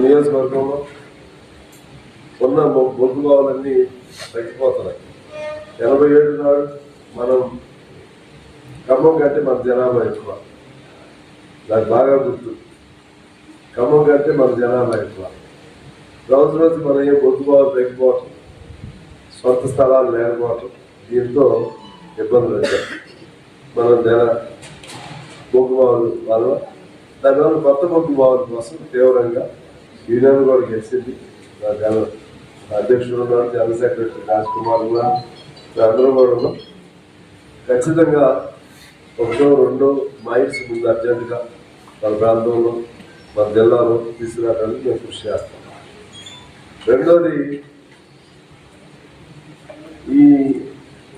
నియోజకవర్గంలో ఉన్న బొగ్గు బావులన్నీ తగ్గిపోతున్నాయి. ఎనభై ఏడు నాడు మనం ఖమ్మం కంటే మన జనాభా ఎక్కువ. నాకు బాగా గుర్తు. ఖమ్మం కంటే మన జనాభా ఎక్కువ. రోజు రోజు మనం ఏ బొగ్గు బావులు తగ్గిపోవటం సొంత స్థలాలు లేకపోవటం దీంతో ఇబ్బందులు వచ్చాయి. మనం జన బొగ్గు బావులు వల్ల దానివల్ల కొత్త బొగ్గు బావుల కోసం తీవ్రంగా యూనియన్ కూడా గెలిచింది. నా జన అధ్యక్షుడు ఉన్నారు జనరల్ సెక్రటరీ రాజ్ కుమార్ ఉన్నారు అందరూ కూడా ఉన్నాం. ఖచ్చితంగా ఒకటో రెండో మైల్స్ ముందు అర్జెంటుగా మన ప్రాంతంలో మన జిల్లాలో తీసుకురావడానికి మేము కృషి చేస్తాం. రెండోది ఈ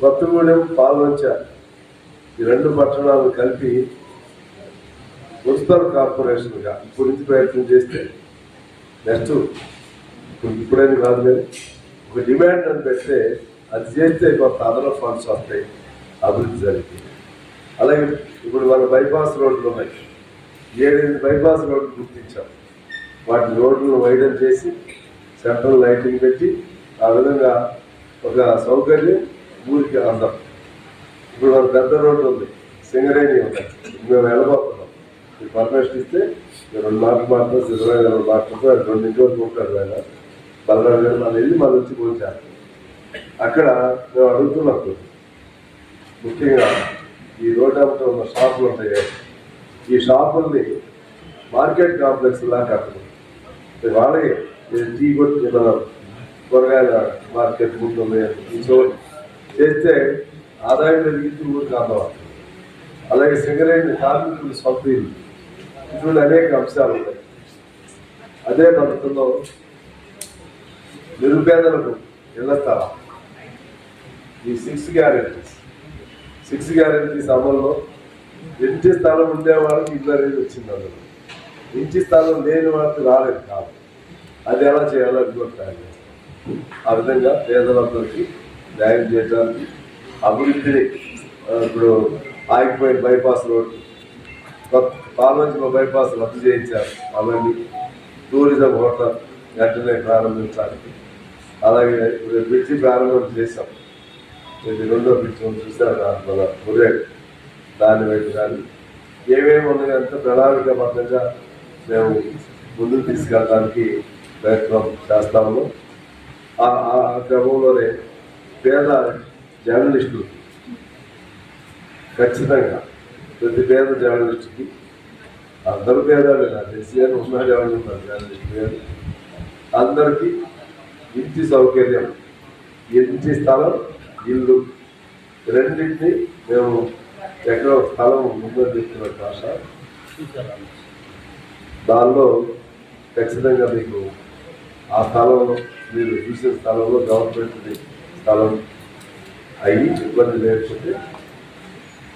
కొత్తగూడెం పాల్వంచ ఈ రెండు పట్టణాలు కలిపి మున్సిపల్ కార్పొరేషన్గా ఇప్పుడు నుంచి ప్రయత్నం చేస్తే నెక్స్ట్ ఇప్పుడైనా కాదు కానీ ఒక డిమాండ్ అని పెడితే అది చేస్తే కొంత అదనపు ఫండ్స్ వస్తాయి అభివృద్ధి జరిగింది. అలాగే ఇప్పుడు మన బైపాస్ రోడ్లు ఉన్నాయి. ఏడెనిమిది బైపాస్ రోడ్లు గుర్తించాం. వాటి రోడ్లను వైడన్ చేసి సెంట్రల్ లైటింగ్ పెట్టి ఆ విధంగా ఒక సౌకర్యం ఊరికి అందం. ఇప్పుడు మన పెద్ద రోడ్డు ఉంది. సింగరేణి ఉంది. మేము వెళ్ళబోతున్నాం. మీరు పర్మిషన్ ఇస్తే రెండు మాటలు మాత్రం సిద్ధమైన రెండు మాటలతో ఆయన రెండు ఇంటి వరకు ఉంటాడు ఆయన బలరాడు గారు మన వెళ్ళి మన వచ్చి పోంచాలి అక్కడ మేము అడుగుతున్నాం ముఖ్యంగా ఈ రోడ్ అమ్మటం ఉన్న షాపులు ఉంటాయి ఈ షాపుల్ని మార్కెట్ కాంప్లెక్స్ లా కట్టడం వాళ్ళే నేను టీ కొట్టి మన కూరగాయల మార్కెట్ ఉంటుంది ఇంట్లో చేస్తే ఆదాయం పెరిగింది కూడా కావాలి అలాగే సింగరేణి కార్మికులు సొంత ఇల్లు ఇటువంటి అనేక అంశాలు ఉన్నాయి. అదే పద్ధతిలో నిరుపేదలకు ఇళ్ళ స్థలం ఈ సిక్స్ గ్యారెంటీస్ సిక్స్ గ్యారెంటీస్ అమల్లో ఇంటి స్థలం ఉండే వాళ్ళకి ఇల్లు అనేది వచ్చింది అందులో. ఇంటి స్థలం లేని వాళ్ళకి రాలేదు కాదు. అది ఎలా చేయాలో అది ఆ విధంగా పేదలందరికీ న్యాయం చేయడానికి అభివృద్ధిని ఇప్పుడు ఆగిపోయిన బైపాస్ రోడ్ పాల్వంచిలో బైపాస్ రద్దు చేయించారు. అవన్నీ టూరిజం హోటల్ వెంటనే ప్రారంభించడానికి. అలాగే ఇప్పుడు బ్రిడ్జి ప్రారంభం చేశాం. ఇది రెండో బ్రిడ్జ్ ఉంది మన మురే దాని వైపు కానీ ఏమేమి ఉన్నాయి అంత ప్రణాళికబద్ధంగా మేము ముందుకు తీసుకెళ్ళడానికి ప్రయత్నం చేస్తాము. ఆ ఆ క్రమంలోనే పేద జర్నలిస్టులు ఖచ్చితంగా ప్రతి పేద జర్నలిస్టుకి అందరూ పేదాలు నాకు తెలిసి ఉన్నారు ఎవరు ఉన్నారు అందరికీ ఇంటి సౌకర్యం ఇంటి స్థలం ఇల్లు రెండింటిని మేము ఎక్కడో స్థలం ఉందని చెప్తున్న భాష. దానిలో ఖచ్చితంగా మీకు ఆ స్థలంలో మీరు చూసిన స్థలంలో గవర్నమెంట్ స్థలం అయ్యి ఇబ్బంది లేకుంటే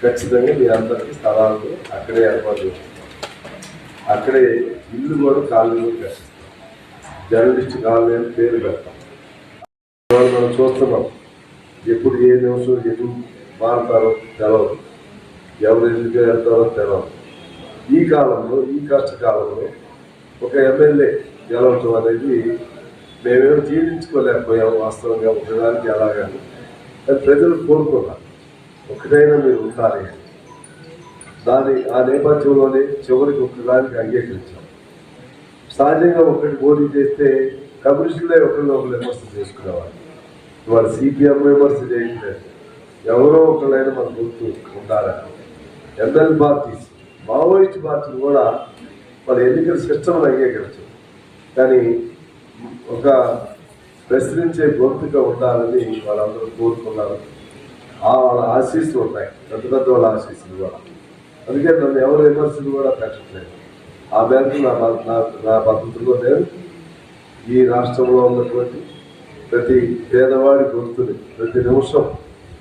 ఖచ్చితంగా మీ అందరికీ స్థలాలు అక్కడే ఏర్పాటు చేస్తుంది అక్కడే ఇల్లు కూడా కాలనీ కూడా జర్నలిస్ట్ కాలనీ అని పేరు పెడతాం. మనం చూస్తున్నాం. ఎప్పుడు ఏ నిమిషం ఎటు మారుతారో తెలవదు. ఎవరు ఎందుకు వెళ్తారో తెలవదు. ఈ కాలంలో ఈ కష్టకాలంలో ఒక ఎమ్మెల్యే గెలవటం అనేది మేమేమో జీర్ణించుకోలేకపోయాం వాస్తవంగా ఒకదానికి ఎలాగని. ప్రజలు కోరుకున్నారు. ఒకటైనా మీరు ఉండాలి. అని. దాని ఆ నేపథ్యంలోనే చివరికి ఒకదానికి అంగీకరించాం. సహజంగా ఒకటి పోటీ చేస్తే కమ్యూనిస్టులే ఒకరిని ఒకరు విమర్శ చేసుకునేవాళ్ళు ఇవాళ సిపిఎం విమర్శ చేయట్లేదు ఎవరో ఒకళ్ళైనా మన గుర్తు ఉండాలని. ఎమ్మెల్యే పార్టీస్ మావోయిస్ట్ పార్టీలు కూడా వాళ్ళ ఎన్నికల సిస్టమ్ అంగీకరించారు. కానీ ఒక ప్రశ్నించే గొంతుగా ఉండాలని వాళ్ళందరూ కోరుకున్నారు. ఆ వాళ్ళ ఆశీస్సులు ఉన్నాయి. పెద్ద పెద్ద వాళ్ళ ఆశీస్సులు కూడా అందుకే నన్ను ఎవరు విమర్శలు కూడా పెట్టట్లేదు. ఆ మేరకు నా నా- నా పద్ధతిలో నేను ఈ రాష్ట్రంలో ఉన్నటువంటి ప్రతి పేదవాడి గొంతుని ప్రతి నిమిషం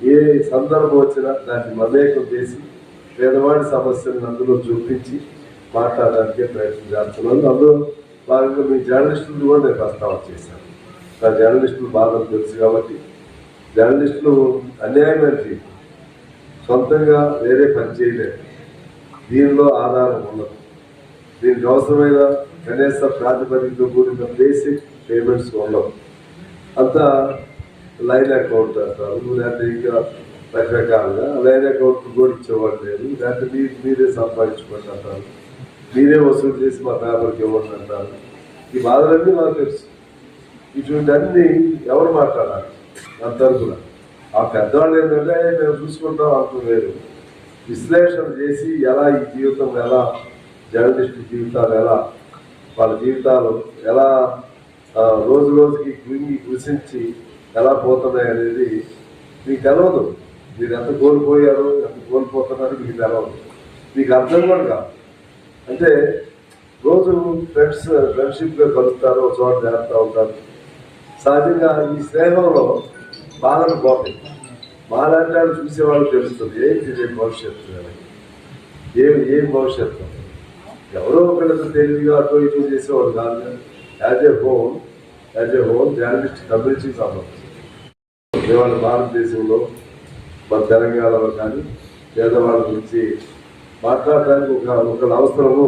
ఏ సందర్భం వచ్చినా దాన్ని మమేకం చేసి పేదవాడి సమస్యలను అందులో చూపించి మాట్లాడడానికి ప్రయత్నం చేస్తున్నాను. అందులో భాగంగా మీ జర్నలిస్టులు కూడా నేను ప్రస్తావన చేశాను. నా జర్నలిస్టులు బాధలు తెలుసు కాబట్టి జర్నలిస్టులు అన్యాయమైన జీవితం. సొంతంగా వేరే పని చేయలేదు దీనిలో ఆధారం ఉండదు. దీనికి అవసరమైన కనీస ప్రాతిపదికతో కూడిన బేసిక్ పేమెంట్స్ ఉండవు. అంతా లైన్ అకౌంట్ అంటారు. లేకపోతే ఇంకా రకరకాలుగా లైన్ అకౌంట్ కూడా ఇచ్చేవాడు లేదు. లేకపోతే మీరు మీరే సంపాదించుకోండి అంటారు. మీరే వసూలు చేసి మా పేపర్కి ఇవ్వండి అంటారు. ఈ బాధలన్నీ నాకు తెలుసు. ఇటువంటి అన్ని ఎవరు మాట్లాడాలి? నా తరపున ఆ పెద్దవాళ్ళు ఏంటంటే మేము చూసుకుంటాం అంటూ అంటున్నారు విశ్లేషణ చేసి ఎలా ఈ జీవితం ఎలా జర్నలిస్ట్ జీవితాలు ఎలా వాళ్ళ జీవితాలు ఎలా రోజు రోజుకి కృంగి కృషించి ఎలా పోతున్నాయి అనేది మీకు తెలవదు. మీరు ఎంత కోల్పోయారో ఎంత కోల్పోతున్నారో మీకు తెలవదు. మీకు అర్థం కూడా కాదు. అంటే రోజు ఫ్రెండ్స్ ఫ్రెండ్షిప్గా కలుస్తారు చోట చేస్తూ ఉంటారు. సహజంగా ఈ స్నేహంలో బాధలు పోతాయి. మాలాంటి వాళ్ళు చూసేవాళ్ళు తెలుస్తుంది ఏంటి రేపు భవిష్యత్తు? ఏం ఏం భవిష్యత్తు? ఎవరో ఒకళ్ళతో తెలివిగా అటు ఇటు చేసేవాడు కాదు. As a home as a home journalist community సంబంధించి. ఇవాళ భారతదేశంలో మన తెలంగాణలో కానీ పేదవాళ్ళ గురించి మాట్లాడడానికి ఒక ఒకళ్ళ అవసరము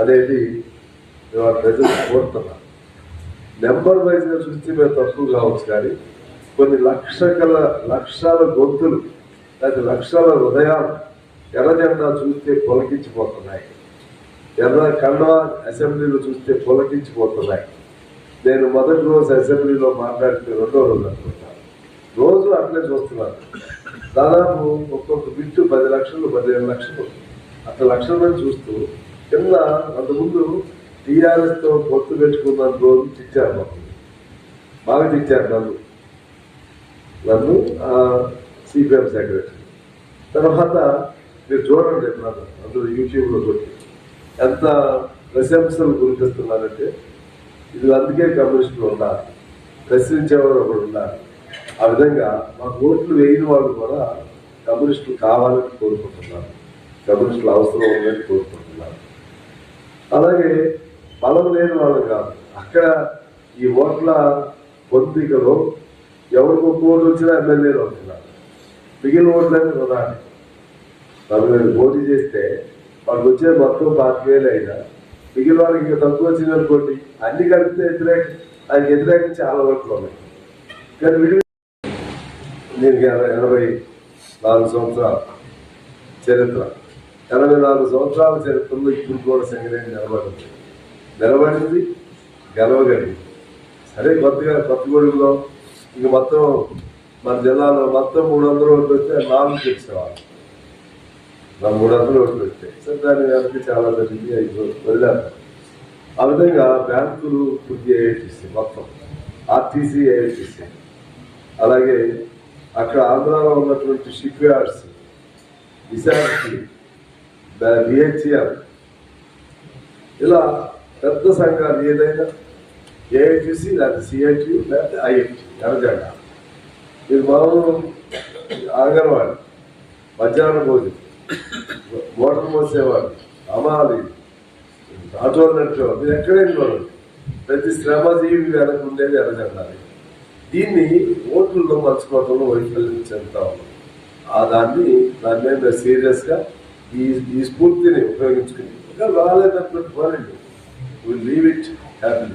అనేది ఇవాళ ప్రజలు కోరుతున్నారు నెంబర్ వైజ్గా చూస్తే మేము తక్కువ కావచ్చు కానీ కొన్ని లక్షల లక్షల గొంతులు లేదా లక్షల హృదయాలు ఎర్ర జెండా చూస్తే పొలకించిపోతున్నాయి. ఎర్ర కన్న అసెంబ్లీలో చూస్తే పొలకించిపోతున్నాయి. నేను మొదటి రోజు అసెంబ్లీలో మాట్లాడితే రెండో రోజు అనుకుంటాను రోజు అట్లే చూస్తున్నాను దాదాపు ఒక్కొక్క బిట్టు పది లక్షలు పదిహేను లక్షలు. అట్లా లక్షల మంది చూస్తూ కింద అంతకుముందు టీఆర్ఎస్తో పొత్తు పెట్టుకున్న రోజు తెచ్చారు మాకు. బాగా తెచ్చారు నన్ను. నన్ను సిపిఎం సెక్రటరీ తర్వాత మీరు చూడండి ఎప్పుడన్నా అందులో యూట్యూబ్లో కొట్టి ఎంత ప్రశంసలు గురిపిస్తున్నారంటే ఇది అందుకే కమ్యూనిస్టులు ఉన్నారు. ప్రశ్నించేవాడు ఒకడు ఉన్నారు. ఆ విధంగా మాకు ఓట్లు వేయని వాళ్ళు కూడా కమ్యూనిస్టులు కావాలని కోరుకుంటున్నారు. కమ్యూనిస్టులు అవసరం ఉందని కోరుకుంటున్నారు. అలాగే బలం లేని వాళ్ళు కాదు. అక్కడ ఈ ఓట్ల పొందికలో ఎవరికి ఒక్క ఓటు వచ్చినా ఎమ్మెల్యేలు వస్తున్నారు మిగిలిన ఓట్లన్నీ వృధాన్ని వాళ్ళు వేలు పోటీ చేస్తే వాళ్ళకి వచ్చే మొత్తం పాతిక వేలు అయినా మిగిలిన వాళ్ళకి ఇంకా తక్కువ వచ్చింది అనుకోండి అన్ని కలిపితే వ్యతిరేక ఆయనకి వ్యతిరేకంగా చాలా ఓట్లు ఉన్నాయి. కానీ విడి నేను ఎనభై నాలుగు సంవత్సరాల చరిత్ర. ఎనభై నాలుగు సంవత్సరాల చరిత్రలో ఇప్పుడు కూడా సంగరేణి నిలబడింది. నిలబడింది గెలవగలిగింది. సరే కొత్తగా కొత్తగూడెంలో ఇక మొత్తం మన జిల్లాలో మొత్తం మూడు వందల ఓట్లు వస్తే నాలుగు తెచ్చేవాళ్ళు. నా మూడు వందల ఓట్లు వచ్చాయి సరే దాని వెనక చాలా జరిగింది ఐదు వదిలేరు. ఆ విధంగా బ్యాంకులు పూర్తి ఏఐటీసీ మొత్తం ఆర్టీసీ ఏఐటీసీ. అలాగే అక్కడ ఆంధ్రాలో ఉన్నటువంటి షిప్ యార్డ్స్ విశాఖకి బిహెచ్ఎల్ ఇలా పెద్ద సంఘాలు ఏదైనా ఏఐటీసీ లేకపోతే సిఐటి లేకపోతే ఐఐటి ఎనజెండా మీరు మామూలు అంగన్వాడి మధ్యాహ్న భోజనం. మోటార్ మోసేవాడు అమాలి ఆటో నడిచేవాడు మీరు ఎక్కడైనా చూడండి ప్రతి శ్రమజీవి వెనక ఉండేది ఎర్రజెండాలి దీన్ని ఓట్లలో మర్చుకోవడంలో వైఫల్యం చెందుతా ఉన్నాం. ఆ దాన్ని దాని మీద సీరియస్గా ఈ ఈ స్ఫూర్తిని ఉపయోగించుకుని ఇంకా రాలేదన్నట్టు పోరండి విల్ లీవ్ ఇట్ హ్యాపీ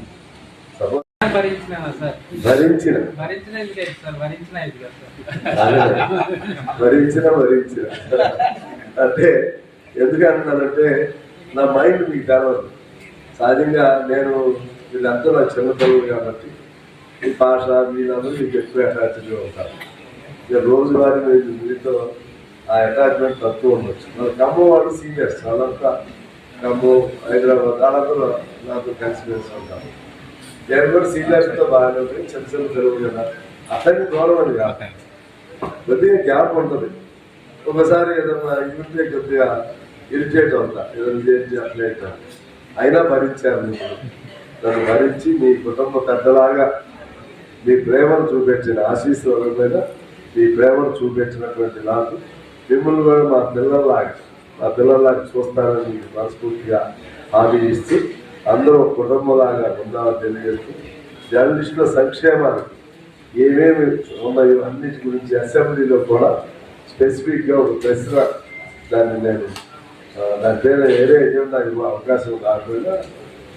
భరించిన. భరించిన భరించిన. అంటే ఎందుకంటున్నానంటే నా మైండ్ మీకు తెలవదు. సహజంగా నేను వీళ్ళంతా నా చిన్నపిల్లలు కాబట్టి ఈ భాష వీళ్ళందరూ మీకు ఎక్కువ అటాచ్గా ఉంటారు. ఇక రోజువారీ మీతో ఆ అటాచ్మెంట్ తక్కువ ఉండొచ్చు. మన ఖమ్మం వాళ్ళు సీనియర్స్ వాళ్ళంతా ఖమ్మం హైదరాబాద్ వాళ్ళందరూ నాతో కలిసిమెలిసి ఉంటారు. నేను కూడా సీనియర్స్తో బాగానే ఉంటుంది చిన్న చిన్న తెలుగు కదా అతనికి దూరం అని కాదు కొద్దిగా గ్యాప్ ఉంటుంది. ఒకసారి ఏదన్నా ఇంటే కొద్దిగా ఇరిటేట్ అవుతా. ఏదైనా చేసి అట్లే అవుతా. అయినా భరించారు మీరు నన్ను భరించి మీ కుటుంబ పెద్దలాగా మీ ప్రేమను చూపించిన ఆశీస్సుల మీద మీ ప్రేమను చూపించినటువంటి నాకు మిమ్మల్ని కూడా మా పిల్లల్లాగా మా పిల్లల్లాగా చూస్తానని మనస్ఫూర్తిగా హామీ ఇస్తూ అందరూ కుటుంబలాగా కుటుంబంలాగా ఉందామని తెలియజేస్తూ జర్నలిస్టుల సంక్షేమానికి ఏమేమి ఉన్నాయో అన్నిటి గురించి అసెంబ్లీలో కూడా స్పెసిఫిక్గా ఒక ప్రశ్న దాన్ని నేను దాని పేరు వేరే ఏజెండా ఇవ్వ అవకాశం కాకుండా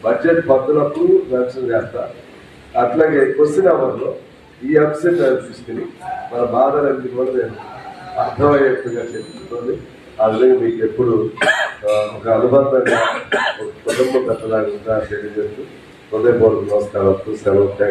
బడ్జెట్ పద్దులప్పుడు మెన్షన్ చేస్తా. అట్లాగే క్వశ్చన్ అవర్లో ఈ అంశం నేను తీసుకుని మన బాధలన్నీ కూడా నేను అర్థమయ్యేట్టుగా చెప్తుంది ఆ మీకు ఎప్పుడు ఒక అనుబంధంగా ఒక కుటుంబ పెద్దలాగా ఉంటా తెలియజేస్తూ హృదయపూర్వక నమస్కారాలు సెలవు థ్యాంక్